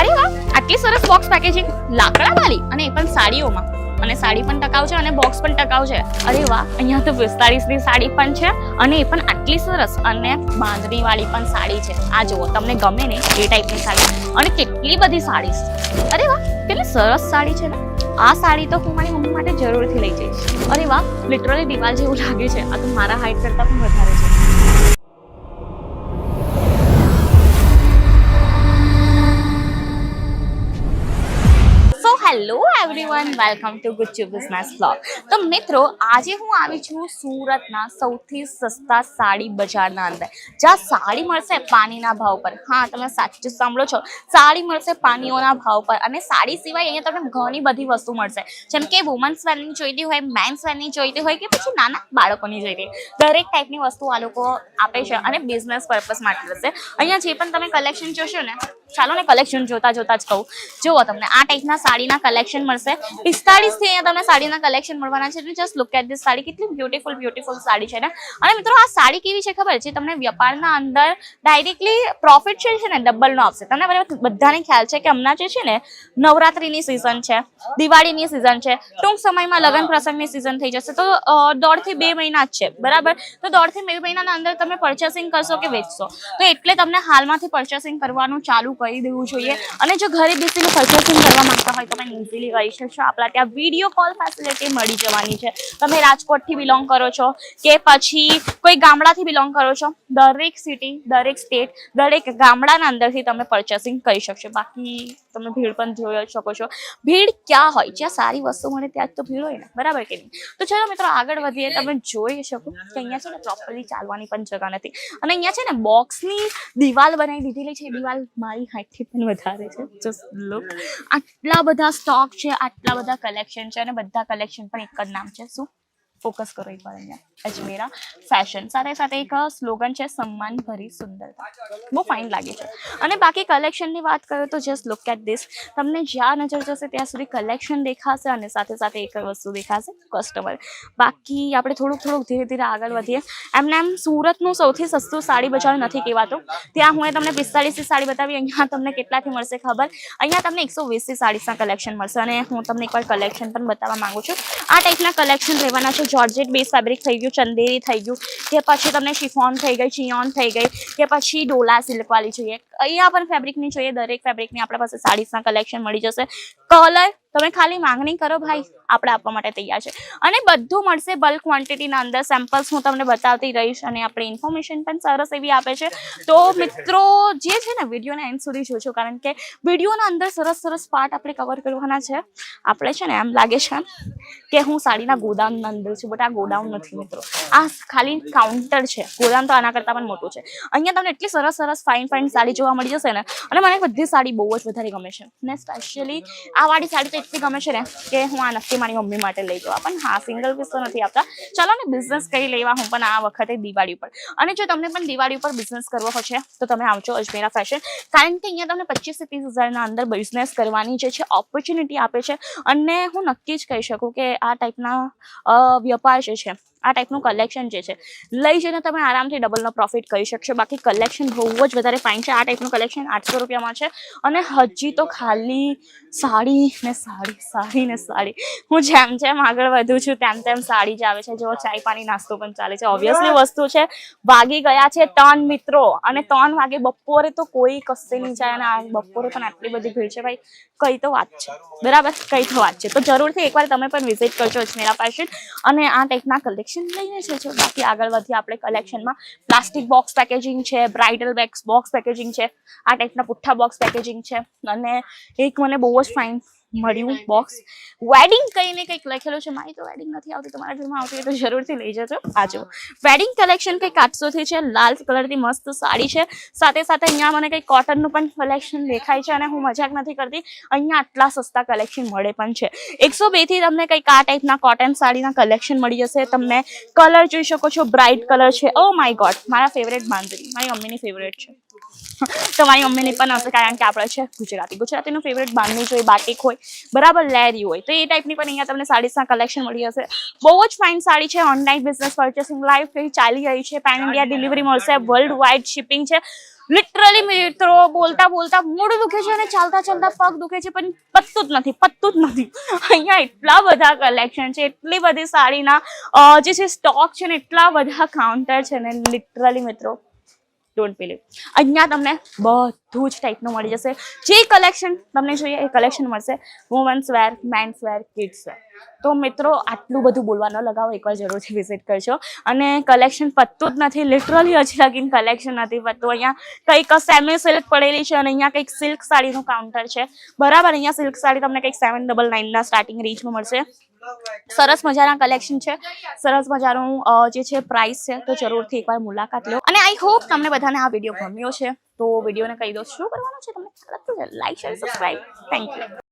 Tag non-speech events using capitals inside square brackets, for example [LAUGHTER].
અરે વાહ, આટલી સરસ બોક્સ પેકેજિંગ લાકડા વાળી અને એ પણ સાડીઓમાં. અને સાડી પણ ટકાઉ છે અને બોક્સ પણ ટકાઉ છે અરે વાહ, અહીંયા તો પિસ્તાળીસની સાડી પણ છે અને એ પણ આટલી સરસ. અને બાંધણી વાળી પણ સાડી છે. આ જુઓ, તમને ગમે ને એ ટાઈપની સાડી. અને કેટલી બધી સાડી અરે વાહ, કેટલી સરસ સાડી છે ને. આ સાડી તો હું મારી મમ્મી માટે જરૂરથી લઈ જઈશ. અરે વાહ લિટરલી દિવાલ જેવું લાગે છે. આ તો મારા હાઈટ કરતાં પણ વધારે છે. Everyone welcome to Gucchu business blog તો મિત્રો, આજે હું આવી છું સુરતના સૌથી સસ્તા સાડી બજારના અંદર. જ્યાં સાડી મળશે પાણીના ભાવ પર. હા, તમે સાચું સાંભળો છો. સાડી મળશે પાણીઓના ભાવ પર અને સાડી સિવાય અહીંયા તમને ઘણી બધી વસ્તુ મળશે. જેમ કે વુમન્સ વેરની જોઈતી હોય મેન્સ વેરની જોઈતી હોય કે પછી નાના બાળકોની જોઈતી દરેક ટાઈપની વસ્તુ આ લોકો આપે છે અને બિઝનેસ પર્પસ માટે રહેશે અહીંયા જે પણ તમે કલેક્શન જોશો ને, ચાલો ને કલેક્શન જોતા જોતા જ કહું. જુઓ તમને આ ટાઈપના સાડીના કલેક્શન મળશે. પિસ્તાળીસથી અહીંયા તમને સાડીના કલેક્શન મળવાના છે. Just look at this sari. કેટલી બ્યુટીફુલ બ્યુટીફુલ સાડી છે ને? અને મિત્રો, આ સાડી કેવી છે ખબર? છે તમને વેપારના અંદર ડાયરેક્ટલી પ્રોફિટ છે ને ડબલ નો આપશે. તમને બધાને ખ્યાલ છે કે હમણાં જે છે ને, નવરાત્રીની સિઝન છે, દિવાળીની સિઝન છે. ટૂંક સમયમાં લગ્ન પ્રસંગની સિઝન થઈ જશે. તો દોઢથી બે મહિના જ છે. બરાબર? તો દોઢથી બે મહિનાના અંદર તમે પર્ચેસિંગ કરશો કે વેચશો? તો એટલે તમને હાલમાંથી પર્ચેસિંગ કરવાનું ચાલુ કરી દેવું જોઈએ. અને જો ઘરે બેસીને પર્ચેસિંગ કરવા માંગતા હોય તો ઇઝીલી કરી શકશો. આપણા ત્યાં વીડિયો કોલ ફેસિલિટી મળી જવાની છે. તમે રાજકોટથી બિલોંગ કરો છો કે પછી કોઈ ગામડાથી બિલોંગ કરો છો? દરેક સિટી દરેક સ્ટેટ દરેક ગામડાના અંદરથી તમે પરચેસિંગ કરી શકશો. બાકી તમે ભીડ પણ જોઈ શકો છો. ભીડ ક્યાં હોય? જ્યાં સારી વસ્તુ મળે ત્યાં જ તો ભીડ હોય ને. બરાબર કે નહીં? તો ચલો મિત્રો, આગળ વધીએ. તમે જોઈ શકો કે અહીંયા છે ને પ્રોપરલી ચાલવાની પણ જગા નથી. અને અહીંયા છે ને બોક્સની દિવાલ બનાવી દીધેલી છે. દિવાલ મારી હાઈટથી પણ વધારે છે. જસ્ટ લુક આટલા બધા સ્ટોક છે, આટલા બધા કલેક્શન છે અને બધા કલેક્શન પણ એક જ નામ છે. શું? ફોકસ કરો એકવાર અહીંયા. અજમેરા ફેશન સાથે સાથે એક સ્લોગન છે, સન્માન ભરી સુંદરતા. બહુ ફાઇન લાગે છે. અને બાકી કલેક્શનની વાત કરું તો જસ્ટ લુક એટ ધીસ તમને જ્યાં નજર જશે ત્યાં સુધી કલેક્શન દેખાશે અને સાથે સાથે એક વસ્તુ દેખાશે કસ્ટમર બાકી આપણે થોડુંક થોડુંક ધીરે ધીરે આગળ વધીએ. એમને એમ સુરતનું સૌથી સસ્તું સાડી બજાર નથી કહેવાતું. ત્યાં હું તમને પિસ્તાળીસની સાડી બતાવી, અહીંયા તમને કેટલાથી મળશે ખબર? અહીંયા તમને એકસો વીસથી સાડીસના કલેક્શન મળશે. અને હું તમને એકવાર કલેક્શન પણ બતાવવા માંગુ છું. આ ટાઈપના કલેક્શન રહેવાના છે જોર્જેટ બેઝ ફેબ્રિક થઈ ગયું ચંદેરી થઈ ગયું, કે પછી તમને શિફોન થઈ ગઈ ચિયોન થઈ ગઈ, કે પછી ડોલા સિલ્કવાળી જોઈએ. અહીંયા પણ ફેબ્રિકની જોઈએ, દરેક ફેબ્રિકની આપણા પાસે સાડીઝના કલેક્શન મળી જશે. કલર તમે ખાલી માંગણી કરો ભાઈ, આપણે આપવા માટે તૈયાર છે. અને બધું મળશે બલ્ક ક્વોન્ટિટીના અંદર. સેમ્પલ્સ હું તમને બતાવતી રહીશ અને આપણે ઇન્ફોર્મેશન પણ સરસ એવી આપે છે. તો મિત્રો, જે છે ને વિડીયોને એન્ડ સુધી જોજો, કારણ કે વિડીયોના અંદર સરસ સરસ પાર્ટ આપણે કવર કરવાના છે. આપણે છે ને એમ લાગે છે કે હું સાડીના ગોદામના અંદર છું બટ આ ગોડાઉન નથી મિત્રો. આ ખાલી કાઉન્ટર છે. ગોદામ તો આના કરતાં પણ મોટું છે. અહીંયા તમને એટલી સરસ સરસ ફાઇન ફાઇન સાડી જોવા મળી જશે ને. અને મને બધી સાડી બહુ જ વધારે ગમે છે. ને સ્પેશિયલી આ વાળી સાડી તો એટલી ગમે છે ને, કે હું આ નક્કી મારી મમ્મી માટે લઈ જવા પણ હા સિંગલ પીસ તો નથી આપતા. ચાલો ને બિઝનેસ કરી લેવા હું પણ આ વખતે દિવાળી ઉપર. અને જો તમને પણ દિવાળી ઉપર બિઝનેસ કરવો હશે, તો તમે આવજો અજમેરા ફેશન કારણ કે અહીંયા તમને પચીસ ત્રીસ હજારના અંદર બિઝનેસ કરવાની જે છે ઓપોર્ચ્યુનિટી આપે છે. અને હું નક્કી જ કહી શકું કે આ ટાઈપના વ્યાપાર જે છે આ ટાઈપનું કલેક્શન જે છે લઈ જઈને તમે આરામથી ડબલનો પ્રોફિટ કરી શકશો. બાકી કલેક્શન બહુ જ વધારે ફાઇન છે. આ ટાઈપનું કલેક્શન આઠસો રૂપિયામાં છે. અને હજી તો ખાલી સાડી ને સાડી સાડી ને સાડી. હું જેમ જેમ આગળ વધું છું તેમ તેમ સાડી જ આવે છે. જો ચાય પાણી નાસ્તો પણ ચાલે છે. ઓબ્વિયસલી વસ્તુ છે વાગી ગયા છે ત્રણ મિત્રો. અને ત્રણ વાગે બપોરે તો કોઈ કશે નહીં જાય અને આ બપોરે પણ આટલી બધી ભીડ છે ભાઈ. કઈ તો વાત છે. બરાબર? કઈ તો વાત છે. તો જરૂરથી એકવાર તમે પણ વિઝિટ કરજો અજમેરા ફેશન અને આ ટાઈપના કલેક્શન લઈને જજો બાકી આગળ વધીએ આપણે કલેક્શનમાં પ્લાસ્ટિક બોક્સ પેકેજિંગ છે બ્રાઇડલ બેગ્સ બોક્સ પેકેજિંગ છે, આ ટાઈપના પુઠ્ઠા બોક્સ પેકેજિંગ છે. અને એક મને બહુ જ ફાઇન મળ્યું બોક્સ વેડિંગ કહીને કંઈક લખેલું છે મારી તો વેડિંગ નથી આવતી તમારા ઘરમાં આવતી હોય તો જરૂરથી લઈ જજો. આજો. વેડિંગ કલેક્શન કંઈક આઠસોથી છે લાલ કલરની મસ્ત સાડી છે. સાથે સાથે અહીંયા મને કંઈક કોટનનું પણ કલેક્શન દેખાય છે અને હું મજાક નથી કરતી. અહીંયા આટલા સસ્તા કલેક્શન મળે પણ છે. એકસો બેથી તમને કંઈક આ ટાઈપના કોટન સાડીના કલેક્શન મળી જશે. તમને કલર જોઈ શકો છો બ્રાઇટ કલર છે. ઓ માય ગોડ મારા ફેવરેટ બાંધણી મારી મમ્મીની ફેવરેટ છે. [LAUGHS] તો મારી મમ્મીની પણ હશે, કારણ કે આપણે છે ગુજરાતી. ગુજરાતીનું ફેવરેટ બાંધણી હોય બાટિક હોય બરાબર લેરી હોય. તો એ ટાઈપની પણ અહીંયા તમને સાડીસના કલેક્શન મળી હશે. બહુ જ ફાઇન સાડી છે ઓનલાઈન બિઝનેસ પર્ચેસિંગ લાઈવ ચાલી રહી છે પેન ઇન્ડિયા ડિલિવરી મળશે વર્લ્ડ વાઇડ શિપિંગ છે લિટરલી મિત્રો બોલતા બોલતા મોઢું દુખે છે અને ચાલતા ચાલતા પગ દુખે છે, પણ પત્તું જ નથી, પત્તું જ નથી. અહીંયા એટલા બધા કલેક્શન છે, એટલી બધી સાડીના જે છે સ્ટોક છે ને, એટલા બધા કાઉન્ટર છે ને લિટરલી મિત્રો. ડોન્ટ બિલીવ અહીંયા તમને બધું જ ટાઈપનું મળી જશે. જે કલેક્શન તમને જોઈએ એ કલેક્શન મળશે. Women's wear men's wear kids wear તો મિત્રો, આટલું બધું બોલવા ન લગાવો, એકવાર જરૂરથી વિઝિટ કરજો. અને કલેક્શન પતતું જ નથી લિટરલી હજી લગીન કલેક્શન નથી પતતું. અહીંયા કંઈક સેમી સિલ્ક પડેલી છે અને અહીંયા કંઈક સિલ્ક સાડીનું કાઉન્ટર છે. બરાબર, અહીંયા સિલ્ક સાડી તમને કંઈક સેવન ડબલ નાઇનના સ્ટાર્ટિંગ રેન્જમાં મળશે. સરસ મજાના કલેક્શન છે. સરસ મજાનું જે છે પ્રાઇસ છે, તો જરૂરથી એકવાર મુલાકાત લો. અને આઈ હોપ તમને બધાને આ વીડિયો ગમ્યો છે. તો વિડીયોને કહી દો શું કરવાનું છે. તમને like share subscribe thank you